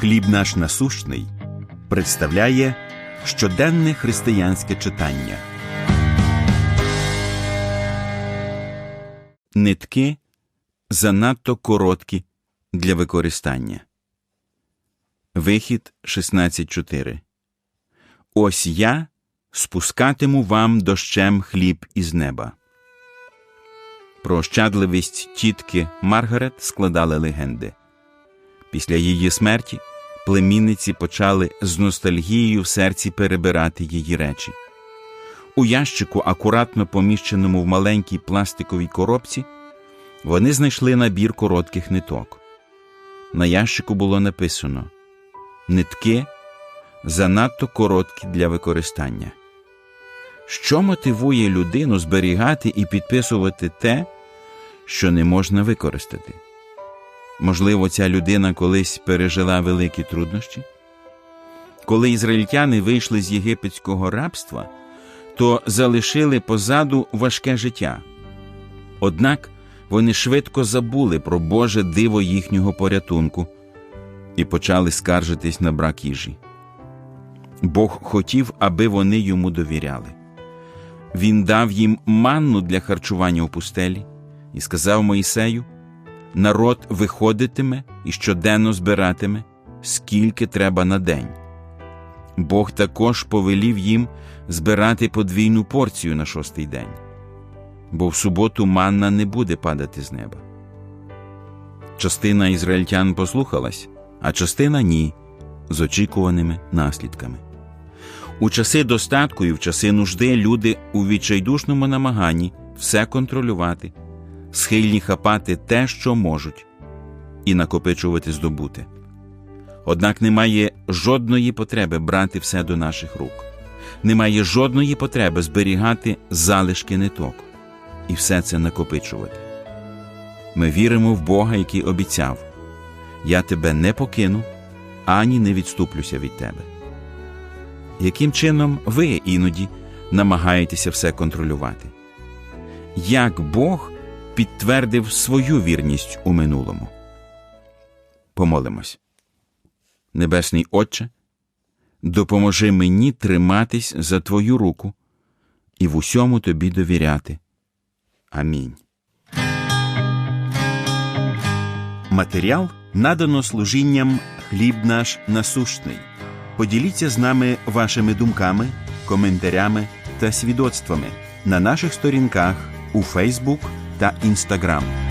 Хліб наш насущний представляє щоденне християнське читання. Нитки занадто короткі для використання. Вихід 16.4 Ось я спускатиму вам дощем хліб із неба. Про ощадливість тітки Маргарет складали легенди. Після її смерті племінниці почали з ностальгією в серці перебирати її речі. У ящику, акуратно поміщеному в маленькій пластиковій коробці, вони знайшли набір коротких ниток. На ящику було написано Нитки занадто короткі для використання. Що мотивує людину зберігати і підписувати те, що не можна використати? Можливо, ця людина колись пережила великі труднощі? Коли ізраїльтяни вийшли з єгипетського рабства, то залишили позаду важке життя. Однак вони швидко забули про Боже диво їхнього порятунку і почали скаржитись на брак їжі. Бог хотів, аби вони йому довіряли. Він дав їм манну для харчування у пустелі і сказав Моїсею: народ виходитиме і щоденно збиратиме, скільки треба на день. Бог також повелів їм збирати подвійну порцію на шостий день, бо в суботу манна не буде падати з неба. Частина ізраїльтян послухалась, а частина ні, з очікуваними наслідками. У часи достатку і в часи нужди люди у відчайдушному намаганні все контролювати, схильні хапати те, що можуть, і накопичувати здобути. Однак немає жодної потреби брати все до наших рук, немає жодної потреби зберігати залишки ниток і все це накопичувати. Ми віримо в Бога, який обіцяв: Я тебе не покину, ані не відступлюся від тебе. Яким чином ви іноді намагаєтеся все контролювати? Як Бог підтвердив свою вірність у минулому? Помолимось. Небесний Отче, допоможи мені триматись за Твою руку і в усьому тобі довіряти. Амінь. Матеріал надано служінням хліб наш насущний. Поділіться з нами вашими думками, коментарями та свідоцтвами на наших сторінках у Фейсбук та Інстаграм.